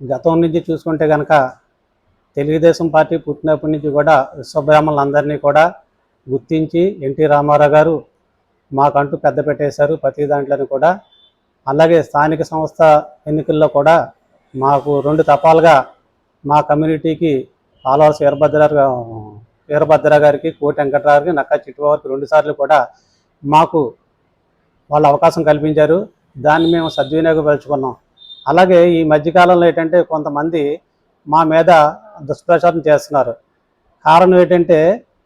గతం నుంచి చూసుకుంటే కనుక తెలుగుదేశం పార్టీ పుట్టినప్పటి నుంచి కూడా విశ్వబ్రాహ్మణులందరినీ కూడా గుర్తించి ఎన్టీ రామారావు గారు మాకంటూ పెద్ద పెట్టేశారు. ప్రతి దాంట్లోని కూడా అలాగే స్థానిక సంస్థ ఎన్నికల్లో కూడా మాకు రెండు తపాలుగా మా కమ్యూనిటీకి ఆలవలసి వీరభద్ర వీరభద్ర గారికి కోటి వెంకట్రావు గారికి నక్కా చిట్టుబాబుకి రెండుసార్లు కూడా మాకు వాళ్ళు అవకాశం కల్పించారు. దాన్ని మేము సద్వినియోగపరుచుకున్నాం. అలాగే ఈ మధ్యకాలంలో ఏంటంటే కొంతమంది మా మీద దుష్ప్రచారం చేస్తున్నారు. కారణం ఏంటంటే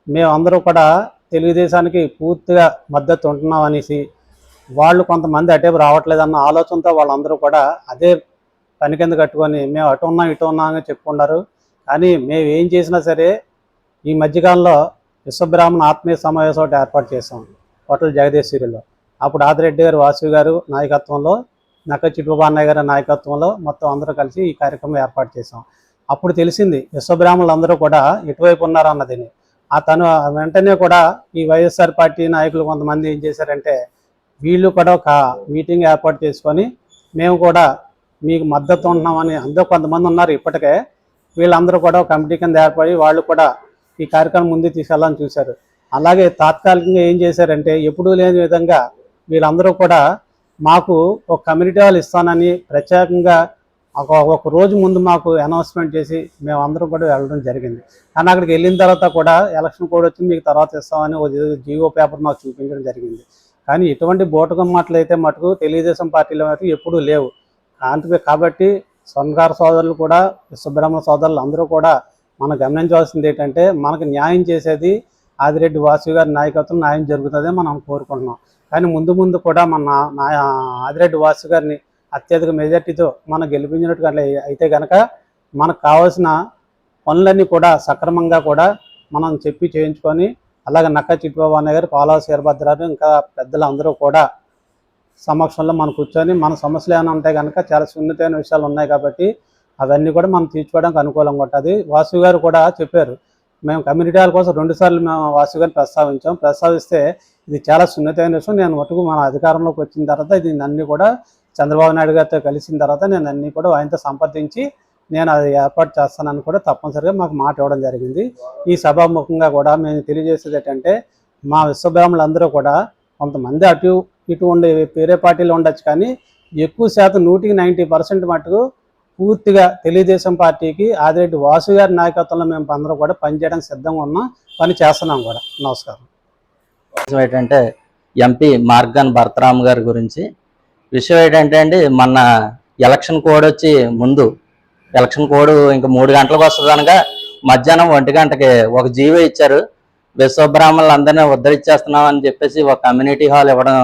మేమందరూ కూడా తెలుగుదేశానికి పూర్తిగా మద్దతు ఉంటున్నాం అనేసి వాళ్ళు కొంతమంది అటేపు రావట్లేదన్న ఆలోచనతో వాళ్ళందరూ కూడా అదే పని కింద కట్టుకొని మేము అటు ఉన్నాం ఇటు ఉన్నాం అని చెప్పుకున్నారు కానీ మేము ఏం చేసినా సరే ఈ మధ్యకాలంలో విశ్వబ్రాహ్మణ ఆత్మీయ సమావేశం ఒకటి ఏర్పాటు చేసాం హోటల్ జగదీశ్వరిలో అప్పుడు ఆదిరెడ్డి గారు వాసు గారు నాయకత్వంలో నక్క చిట్టుబాబు గారి నాయకత్వంలో మొత్తం అందరూ కలిసి ఈ కార్యక్రమం ఏర్పాటు చేసాం అప్పుడు తెలిసింది విశ్వబ్రాహ్మణులు అందరూ కూడా ఇటువైపు ఉన్నారు ఆ తను వెంటనే కూడా ఈ వైఎస్ఆర్ పార్టీ నాయకులు కొంతమంది ఏం చేశారంటే వీళ్ళు కూడా ఒక మీటింగ్ ఏర్పాటు చేసుకొని మేము కూడా మీకు మద్దతు ఉంటున్నామని అందరూ కొంతమంది ఉన్నారు ఇప్పటికే. వీళ్ళందరూ కూడా కమిటీ కింద ఏర్పడి వాళ్ళు కూడా ఈ కార్యక్రమం ముందు తీసుకెళ్ళాలని చూశారు. అలాగే తాత్కాలికంగా ఏం చేశారంటే ఎప్పుడూ లేని విధంగా వీళ్ళందరూ కూడా మాకు ఒక కమ్యూనిటీ హాల్ ఇస్తానని ప్రత్యేకంగా ఒక ఒక రోజు ముందు మాకు అనౌన్స్మెంట్ చేసి మేము కూడా వెళ్ళడం జరిగింది. కానీ అక్కడికి వెళ్ళిన తర్వాత కూడా ఎలక్షన్ కోడ్ వచ్చి మీకు తర్వాత ఇస్తామని జియో పేపర్ మాకు చూపించడం జరిగింది. కానీ ఇటువంటి బోటకం మాటలు అయితే మటుకు తెలుగుదేశం పార్టీలో మటుకు ఎప్పుడూ లేవు. కాంతి కాబట్టి స్వర్ణకార సోదరులు కూడా విశ్వబ్రహ్మ సోదరులు అందరూ కూడా మనం గమనించవలసింది ఏంటంటే మనకు న్యాయం చేసేది ఆదిరెడ్డి వాసు గారి నాయకత్వం న్యాయం జరుగుతుందని మనం కోరుకుంటున్నాం. కానీ ముందు ముందు కూడా మన నా- ఆదిరెడ్డి వాసు గారిని అత్యధిక మెజార్టీతో మనం గెలిపించినట్టు అయితే కనుక మనకు కావాల్సిన పనులన్నీ కూడా సక్రమంగా కూడా మనం చెప్పి చేయించుకొని అలాగే నక్క చిట్టుబాబు అన్న గారు పాలా శీరభద్రారు ఇంకా పెద్దలు అందరూ కూడా సమక్షంలో మనం కూర్చొని మన సమస్యలు ఏమైనా ఉంటే కనుక చాలా సున్నితమైన విషయాలు ఉన్నాయి కాబట్టి అవన్నీ కూడా మనం తీర్చుకోవడానికి అనుకూలంగా ఉంటుంది. వాసు గారు కూడా చెప్పారు మేము కమ్యూనిటీ కోసం రెండు సార్లు మేము వాసు గారిని ప్రస్తావించాం. ప్రస్తావిస్తే ఇది చాలా సున్నితమైన విషయం. నేను మటుకు మన అధికారంలోకి వచ్చిన తర్వాత ఇది అన్ని కూడా చంద్రబాబు నాయుడు గారితో కలిసిన తర్వాత నేను అన్ని కూడా ఆయనతో సంప్రదించి నేను అది ఏర్పాటు చేస్తానని కూడా తప్పనిసరిగా మాకు మాట ఇవ్వడం జరిగింది. ఈ సభాముఖంగా కూడా మేము తెలియజేసేది ఏంటంటే మా విశ్వబ్రాహ్మణులందరూ కూడా కొంతమంది అటు ఇటు ఉండే వేరే పార్టీలు ఉండొచ్చు కానీ ఎక్కువ శాతం నూటికి నైంటీ పర్సెంట్ మటుకు పూర్తిగా తెలుగుదేశం పార్టీకి ఆదిరెడ్డి వాసు గారి నాయకత్వంలో మేము అందరూ కూడా పనిచేయడానికి సిద్ధంగా ఉన్నాం పని చేస్తున్నాం కూడా. నమస్కారం. విషయం ఏంటంటే ఎంపీ మార్గాన్ భరతరామ్ గారి గురించి. విషయం ఏంటంటే అండి మొన్న ఎలక్షన్ కోడ్ వచ్చి ముందు ఎలక్షన్ కోడ్ ఇంకా మూడు గంటలకు వస్తుంది అనగా మధ్యాహ్నం ఒంటి గంటకి ఒక జీవో ఇచ్చారు. విశ్వబ్రాహ్మణులు అందరినీ ఉద్ధరించేస్తున్నాం అని చెప్పేసి ఒక కమ్యూనిటీ హాల్ ఇవ్వడం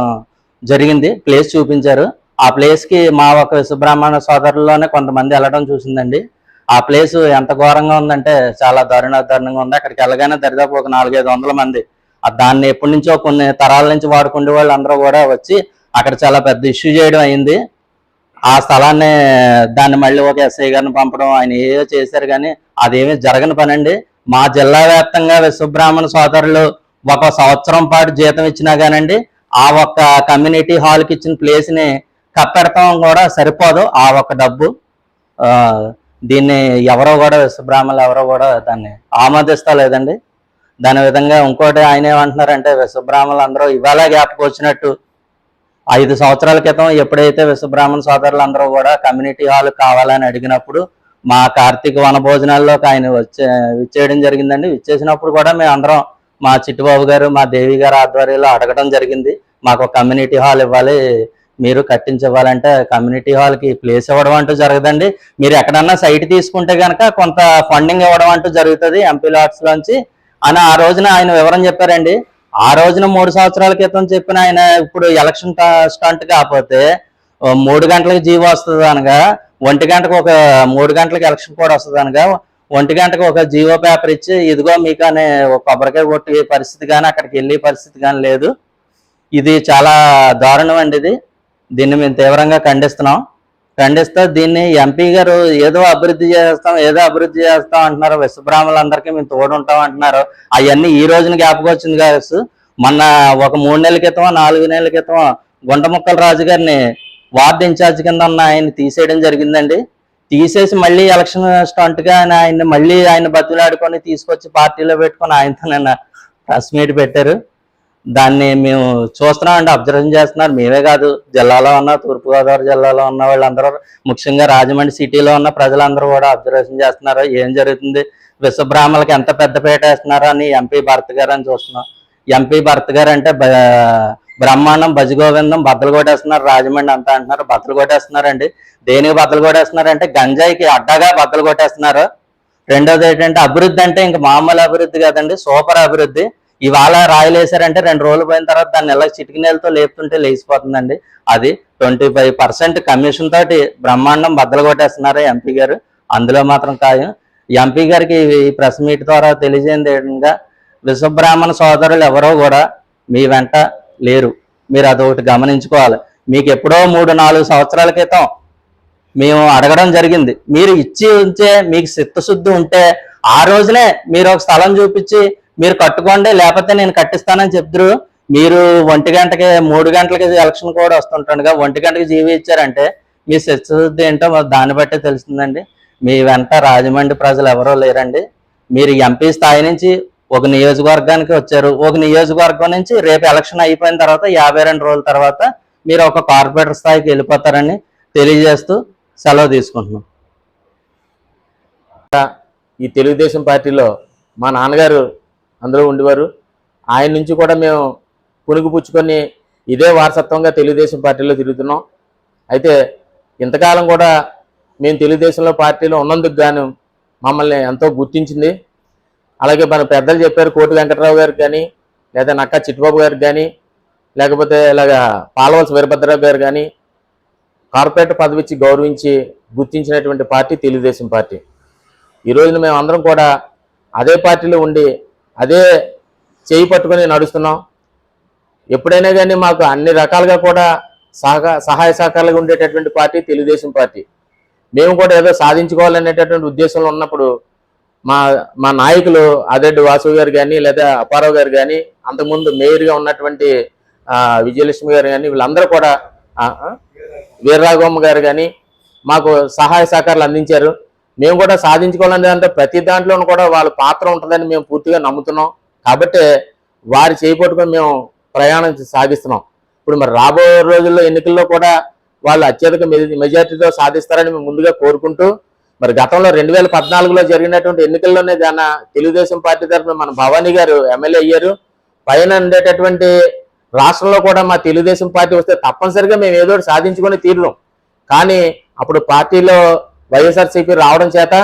జరిగింది ప్లేస్ చూపించారు. ఆ ప్లేస్కి మా ఒక విశ్వబ్రాహ్మణ సోదరుల్లోనే కొంతమంది వెళ్ళడం చూసిందండి. ఆ ప్లేస్ ఎంత ఘోరంగా ఉందంటే చాలా దారుణ దారుణంగా ఉంది. అక్కడికి వెళ్ళగానే దరిదాపు ఒక నాలుగైదు వందల మంది. దాన్ని ఎప్పటి నుంచో కొన్ని తరాల నుంచి వాడుకునే వాళ్ళు అందరూ కూడా వచ్చి అక్కడ చాలా పెద్ద ఇష్యూ చేయడం అయింది. ఆ స్థలాన్ని దాన్ని మళ్ళీ ఒక ఎస్ఐ గారిని పంపడం ఆయన ఏదో చేశారు కానీ అదేమీ జరగని పనండి. మా జిల్లా వ్యాప్తంగా విశ్వబ్రాహ్మణ సోదరులు ఒక సంవత్సరం పాటు జీతం ఇచ్చినా కానండి ఆ ఒక్క కమ్యూనిటీ హాల్కి ఇచ్చిన ప్లేస్ని కప్పెడతాం కూడా సరిపోదు. ఆ ఒక్క డబ్బు దీన్ని ఎవరో కూడా విశ్వబ్రాహ్మణులు ఎవరో కూడా దాన్ని ఆమోదిస్తా లేదండి. దాని విధంగా ఇంకోటి ఆయన ఏమంటున్నారంటే విశ్వబ్రాహ్మణులు అందరూ ఇవాళ జ్ఞాపకం వచ్చినట్టు ఐదు సంవత్సరాల క్రితం ఎప్పుడైతే విశ్వబ్రాహ్మణ సోదరులు అందరూ కూడా కమ్యూనిటీ హాల్ కావాలని అడిగినప్పుడు మా కార్తీక వనభోజనాల్లోకి ఆయన వచ్చే విచ్చేయడం జరిగిందండి. విచ్చేసినప్పుడు కూడా మేము అందరం మా చిట్టుబాబు గారు మా దేవి గారు ఆధ్వర్యంలో అడగడం జరిగింది. మాకు కమ్యూనిటీ హాల్ ఇవ్వాలి మీరు కట్టించవ్వాలంటే కమ్యూనిటీ హాల్కి ప్లేస్ ఇవ్వడం అంటూ జరగదండి. మీరు ఎక్కడన్నా సైట్ తీసుకుంటే కనుక కొంత ఫండింగ్ ఇవ్వడం అంటూ జరుగుతుంది ఎంపీ లాట్స్ లోంచి. అని ఆ రోజున ఆయన వివరం చెప్పారండి. ఆ రోజున మూడు సంవత్సరాల క్రితం చెప్పిన ఆయన ఇప్పుడు ఎలక్షన్ స్టంట్ కాకపోతే మూడు గంటలకు జీవో వస్తుంది అనగా ఒంటి గంటకు ఒక మూడు గంటలకు ఎలక్షన్ కూడా వస్తుంది అనగా ఒంటి గంటకు ఒక జీవో పేపర్ ఇచ్చి ఇదిగో మీకు అనే కొబ్బరికాయ కొట్టి పరిస్థితి కానీ అక్కడికి వెళ్ళే పరిస్థితి కానీ లేదు. ఇది చాలా దారుణం అండి ఇది. దీన్ని మేము తీవ్రంగా ఖండిస్తున్నాం. ఖండిస్తే దీన్ని ఎంపీ గారు ఏదో అభివృద్ధి చేస్తాం ఏదో అభివృద్ధి చేస్తాం అంటున్నారు. విశ్వబ్రాహ్మలందరికీ మేము తోడుంటాం అంటున్నారు. అవన్నీ ఈ రోజున జ్ఞాపకం వచ్చింది కాదు మొన్న ఒక మూడు నెలల క్రితం నాలుగు నెలల క్రితం గుంటముక్కల రాజు గారిని వార్డు ఇన్ఛార్జ్ కింద ఉన్న ఆయన తీసేయడం జరిగిందండి. తీసేసి మళ్ళీ ఎలక్షన్ స్టంట్గా ఆయన ఆయన్ని మళ్ళీ ఆయన బతులాడుకొని తీసుకొచ్చి పార్టీలో పెట్టుకొని ఆయనతో నిన్న ప్రెస్ మీట్ పెట్టారు. దాన్ని మేము చూస్తున్నామండి అబ్జర్వ్ చేస్తున్నారు. మేమే కాదు జిల్లాలో ఉన్న తూర్పుగోదావరి జిల్లాలో ఉన్న వాళ్ళందరూ ముఖ్యంగా రాజమండ్రి సిటీలో ఉన్న ప్రజలందరూ కూడా అబ్జర్వేషన్ చేస్తున్నారు. ఏం జరుగుతుంది? విశ్వబ్రాహ్మలకు ఎంత పెద్దపీట వేస్తున్నారో అని ఎంపీ భరత్ గారు అని చూస్తున్నాం. ఎంపీ భరత్ గారు అంటే బ్రహ్మాండం భజగోవిందం బద్దలు కొట్టేస్తున్నారు. రాజమండ్రి అంతా అంటున్నారు బద్దలు కొట్టేస్తున్నారండి. దేనికి బద్దలు కొట్టేస్తున్నారంటే గంజాయికి అడ్డగా బద్దలు కొట్టేస్తున్నారు. రెండోది ఏంటంటే అభివృద్ధి అంటే ఇంకా మామూలు అభివృద్ధి కాదండి సూపర్ అభివృద్ధి. ఇవాళ రాయలు రెండు రోజులు పోయిన తర్వాత దాన్ని ఎలా చిటికినేలతో లేపుతుంటే లేచిపోతుందండి. అది ట్వంటీ ఫైవ్ పర్సెంట్ కమిషన్ తోటి బ్రహ్మాండం బద్దలు కొట్టేస్తున్నారు ఎంపీ గారు. అందులో మాత్రం ఖాయం. ఎంపీ గారికి ఈ ప్రెస్ మీట్ ద్వారా తెలియజేయండి ఏంటంటే విశ్వబ్రాహ్మణ సోదరులు ఎవరో కూడా మీ వెంట లేరు. మీరు అదొకటి గమనించుకోవాలి. మీకు ఎప్పుడో మూడు నాలుగు సంవత్సరాల క్రితం మేము అడగడం జరిగింది. మీరు ఇచ్చి ఉంచే మీకు చిత్తశుద్ధి ఉంటే ఆ రోజునే మీరు ఒక స్థలం చూపించి మీరు కట్టుకోండి లేకపోతే నేను కట్టిస్తానని చెప్తురు. మీరు ఒంటి గంటకి మూడు గంటలకి ఎలక్షన్ కూడా వస్తుంటాడుగా ఒంటి గంటకి జీవి ఇచ్చారంటే మీ శిక్షశుద్ధి ఏంటో దాన్ని బట్టే తెలుస్తుందండి. మీ వెంట రాజమండ్రి ప్రజలు ఎవరో లేరండి. మీరు ఎంపీ స్థాయి నుంచి ఒక నియోజకవర్గానికి వచ్చారు. ఒక నియోజకవర్గం నుంచి రేపు ఎలక్షన్ అయిపోయిన తర్వాత యాభై రెండు రోజుల తర్వాత మీరు ఒక కార్పొరేటర్ స్థాయికి వెళ్ళిపోతారని తెలియజేస్తూ సెలవు తీసుకుంటున్నాం. ఈ తెలుగుదేశం పార్టీలో మా నాన్నగారు అందులో ఉండేవారు. ఆయన నుంచి కూడా మేము పుణుకు పుచ్చుకొని ఇదే వారసత్వంగా తెలుగుదేశం పార్టీలో తిరుగుతున్నాం. అయితే ఇంతకాలం కూడా మేము తెలుగుదేశంలో పార్టీలో ఉన్నందుకు గాను మమ్మల్ని ఎంతో గుర్తించింది. అలాగే మన పెద్దలు చెప్పారు కోటి వెంకటరావు గారికి కానీ లేదా నక్కా చిట్టుబాబు గారికి కానీ లేకపోతే ఇలాగా పాలవలస వీరభద్రరావు గారు కానీ కార్పొరేట్ పదవి ఇచ్చి గౌరవించి గుర్తించినటువంటి పార్టీ తెలుగుదేశం పార్టీ. ఈ రోజున మేము అందరం కూడా అదే పార్టీలో ఉండి అదే చేయి పట్టుకొని నడుస్తున్నాం. ఎప్పుడైనా కానీ మాకు అన్ని రకాలుగా కూడా సహకా సహాయ సహకారాలుగా ఉండేటటువంటి పార్టీ తెలుగుదేశం పార్టీ. మేము కూడా ఏదో సాధించుకోవాలనేటటువంటి ఉద్దేశంలో ఉన్నప్పుడు మా మా నాయకులు అదేడ్డి వాసు గారు కానీ లేదా అప్పారావు గారు కానీ అంతకుముందు మేయర్గా ఉన్నటువంటి విజయలక్ష్మి గారు కానీ వీళ్ళందరూ కూడా ఆ, గారు కానీ మాకు సహాయ సహకారాలు అందించారు. మేము కూడా సాధించుకోవాలని అంటే ప్రతి దాంట్లోనూ కూడా వాళ్ళ పాత్ర ఉంటుందని మేము పూర్తిగా నమ్ముతున్నాం. కాబట్టి వారి చేపట్టుకొని మేము ప్రయాణం సాగిస్తున్నాం. ఇప్పుడు మరి రాబోయే రోజుల్లో ఎన్నికల్లో కూడా వాళ్ళు అత్యధిక మెజ- మెజార్టీతో సాధిస్తారని మేము ముందుగా కోరుకుంటూ మరి గతంలో రెండు వేల పద్నాలుగులో జరిగినటువంటి ఎన్నికల్లోనే దాని తెలుగుదేశం పార్టీ తరఫున మన భవానీ గారు ఎమ్మెల్యే అయ్యారు. పైన ఉండేటటువంటి రాష్ట్రంలో కూడా మా తెలుగుదేశం పార్టీ వస్తే తప్పనిసరిగా మేము ఏదో ఒకటి సాధించుకొని తీరుదాం. కానీ అప్పుడు పార్టీలో వైఎస్ఆర్సీపీ రావడం చేత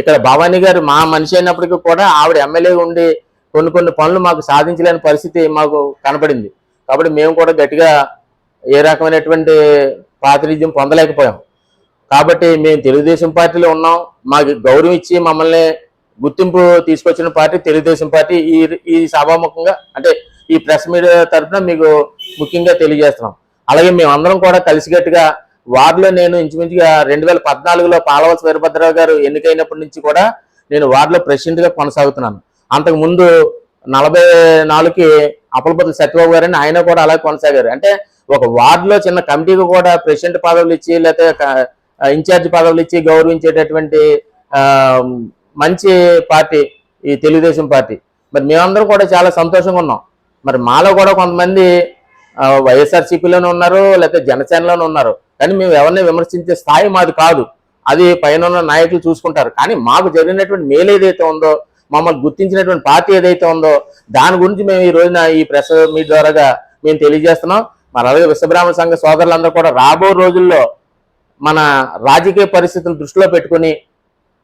ఇక్కడ భవానీ గారు మా మనిషి అయినప్పటికీ కూడా ఆవిడ ఎమ్మెల్యే ఉండి కొన్ని కొన్ని పనులు మాకు సాధించలేని పరిస్థితి మాకు కనపడింది. కాబట్టి మేము కూడా గట్టిగా ఏ రకమైనటువంటి ప్రాతినిధ్యం పొందలేకపోయాం. కాబట్టి మేము తెలుగుదేశం పార్టీలో ఉన్నాం. మాకు గౌరవం ఇచ్చి మమ్మల్ని గుర్తింపు తీసుకొచ్చిన పార్టీ తెలుగుదేశం పార్టీ. ఈ ఈ సభాముఖంగా అంటే ఈ ప్రెస్ మీడియా తరఫున మీకు ముఖ్యంగా తెలియజేస్తున్నాం. అలాగే మేమందరం కూడా కలిసికట్టుగా వార్డులో నేను ఇంచుమించుగా రెండు వేల పద్నాలుగులో పాలవలస వీరభద్రరావు గారు ఎన్నికైనప్పటి నుంచి కూడా నేను వార్డులో ప్రెసిడెంట్గా కొనసాగుతున్నాను. అంతకుముందు నలభై నాలుగుకి అప్పలపతి సత్యబాబు గారు అని ఆయన కూడా అలాగే కొనసాగారు. అంటే ఒక వార్డులో చిన్న కమిటీకి కూడా ప్రెసిడెంట్ పదవులు ఇచ్చి లేకపోతే ఇన్ఛార్జ్ పదవులు ఇచ్చి గౌరవించేటటువంటి మంచి పార్టీ ఈ తెలుగుదేశం పార్టీ. మరి మేమందరం కూడా చాలా సంతోషంగా ఉన్నాం. మరి మాలో కూడా కొంతమంది వైఎస్ఆర్సీపీలోనే ఉన్నారు లేకపోతే జనసేనలోనే ఉన్నారు. కానీ మేము ఎవరిని విమర్శించే స్థాయి మాది కాదు. అది పైన నాయకులు చూసుకుంటారు. కానీ మాకు జరిగినటువంటి మేలు ఏదైతే ఉందో మమ్మల్ని గుర్తించినటువంటి పార్టీ ఏదైతే ఉందో దాని గురించి మేము ఈ రోజున ఈ ప్రెస్ మీ ద్వారాగా మేము తెలియజేస్తున్నాం. మరి అలాగే విశ్వబ్రాహ్మణ సంఘ సోదరులందరూ కూడా రాబో రోజుల్లో మన రాజకీయ పరిస్థితులను దృష్టిలో పెట్టుకుని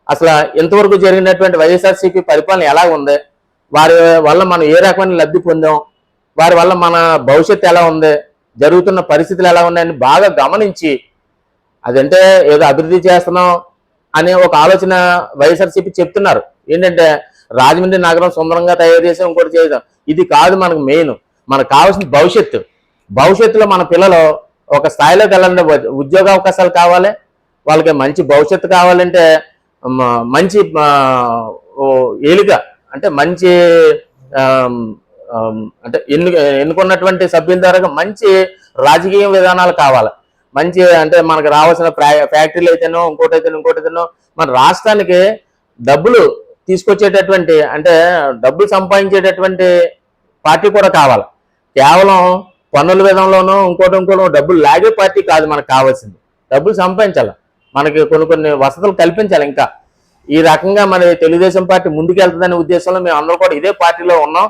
అసలు ఇంతవరకు జరిగినటువంటి వైఎస్ఆర్సీపీ పరిపాలన ఎలా ఉంది? వారి వల్ల మనం ఏ రకమైన లబ్ధి పొందాం? వారి వల్ల మన భవిష్యత్తు ఎలా ఉంది? జరుగుతున్న పరిస్థితులు ఎలా ఉన్నాయని బాగా గమనించి అదంటే ఏదో అభివృద్ధి చేస్తున్నాం అనే ఒక ఆలోచన వైఎస్ఆర్సీపీ చెప్తున్నారు. ఏంటంటే రాజమండ్రి నగరం సుందరంగా తయారు చేసి ఇంకోటి చేద్దాం. ఇది కాదు మనకు మెయిన్ మనకు కావాల్సిన భవిష్యత్తు. భవిష్యత్తులో మన పిల్లలు ఒక స్థాయిలోకి వెళ్ళాలంటే ఉద్యోగ అవకాశాలు కావాలి. వాళ్ళకి మంచి భవిష్యత్తు కావాలంటే మంచి ఏలిక అంటే మంచి అంటే ఎన్ను ఎన్నుకున్నటువంటి సభ్యుల ద్వారా మంచి రాజకీయ విధానాలు కావాలి. మంచి అంటే మనకు రావాల్సిన ఫ్యాక్టరీలు అయితేనో ఇంకోటైతేనో ఇంకోటైతేనో మన రాష్ట్రానికి డబ్బులు తీసుకొచ్చేటటువంటి అంటే డబ్బులు సంపాదించేటటువంటి పార్టీ కూడా కావాలి. కేవలం పన్నుల విధంలోనూ ఇంకోటి ఇంకోటి డబ్బులు లాగే పార్టీ కాదు మనకు కావాల్సింది. డబ్బులు సంపాదించాలి. మనకి కొన్ని కొన్ని వసతులు కల్పించాలి ఇంకా. ఈ రకంగా మన తెలుగుదేశం పార్టీ ముందుకెళ్తుందనే ఉద్దేశంలో మేము అందరూ కూడా ఇదే పార్టీలో ఉన్నాం.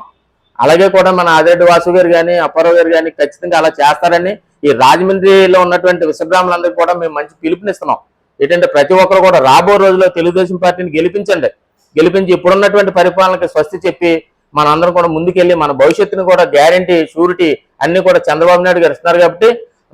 అలాగే కూడా మన ఆదిరెడ్డి వాసు గారు కానీ అప్పారావు గారు కానీ ఖచ్చితంగా అలా చేస్తారని ఈ రాజమండ్రిలో ఉన్నటువంటి విశ్వబ్రాహ్మణులందరికీ కూడా మేము మంచి పిలుపునిస్తున్నాం. ఏంటంటే ప్రతి ఒక్కరు కూడా రాబో రోజుల్లో తెలుగుదేశం పార్టీని గెలిపించండి. గెలిపించి ఇప్పుడున్నటువంటి పరిపాలనకి స్వస్తి చెప్పి మనందరం కూడా ముందుకెళ్ళి మన భవిష్యత్తుని కూడా గ్యారంటీ షూరిటీ అన్ని కూడా చంద్రబాబు నాయుడు గారు ఇస్తున్నారు కాబట్టి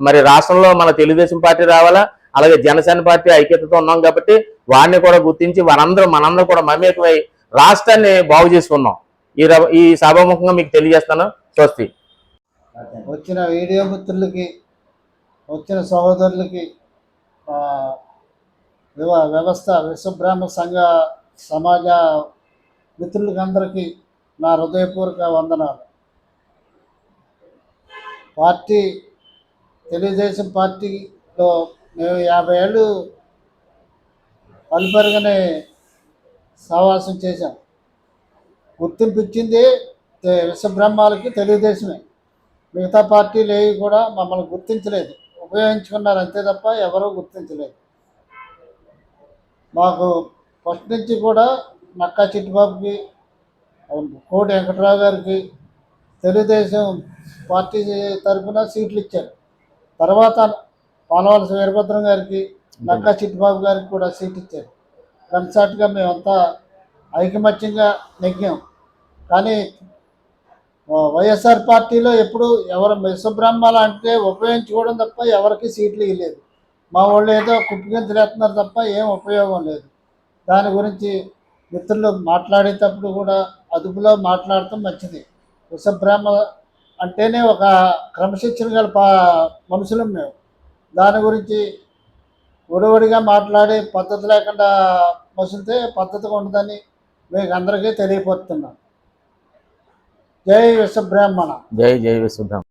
మరి రాష్ట్రంలో మన తెలుగుదేశం పార్టీ రావాలా? అలాగే జనసేన పార్టీ ఐక్యతతో ఉన్నాం కాబట్టి వారిని కూడా గుర్తించి వారందరూ మనందరం కూడా మమేకమై రాష్ట్రాన్ని బాగు చేసుకున్నాం. ఈ ఈ సభాముఖంగా మీకు తెలియజేస్తాను. స్వస్తి. వచ్చిన వీడియో మిత్రులకి వచ్చిన సహోదరులకి వ్యవస్థ విశ్వబ్రాహ్మ సంఘ సమాజ మిత్రులకి అందరికీ నా హృదయపూర్వక వందనాలు. పార్టీ తెలుగుదేశం పార్టీలో మేము యాభై ఏళ్ళు అల్పరుగానే సహవాసం చేశాం. గుర్తింపు ఇచ్చింది విశ్వబ్రహ్మాలకి తెలుగుదేశమే. మిగతా పార్టీలు ఏవి కూడా మమ్మల్ని గుర్తించలేదు. ఉపయోగించుకున్నారు అంతే తప్ప ఎవరూ గుర్తించలేదు. మాకు ఫస్ట్ నుంచి కూడా నక్కా చిట్టుబాబుకి కోటి వెంకట్రావు గారికి తెలుగుదేశం పార్టీ తరఫున సీట్లు ఇచ్చారు. తర్వాత పాలవలస వీరభద్రం గారికి నక్కా చిట్టుబాబు గారికి కూడా సీట్ ఇచ్చారు. కన్సార్ట్గా మేమంతా ఐకమత్యంగా నెగ్గాం. కానీ వైఎస్ఆర్ పార్టీలో ఎప్పుడు ఎవరు విశ్వబ్రహ్మలు అంటే ఉపయోగించుకోవడం తప్ప ఎవరికి సీట్లు ఇవ్వలేదు మా వాళ్ళు ఏదో కుప్పిగింతలేస్తున్నారు తప్ప ఏం ఉపయోగం లేదు. దాని గురించి మిత్రులు మాట్లాడేటప్పుడు కూడా అదుపులో మాట్లాడటం మంచిది. విశ్వబ్రహ్మ అంటేనే ఒక క్రమశిక్షణ గల పా మనుషులు మేము. దాని గురించి ఒడివడిగా మాట్లాడి పద్ధతి లేకుండా మసులితే పద్ధతిగా ఉండదని మీకు అందరికీ తెలియపరుస్తున్నాను జై విశ్వబ్రాహ్మణ. జై జై విశ్వబ్రాహ్మణ.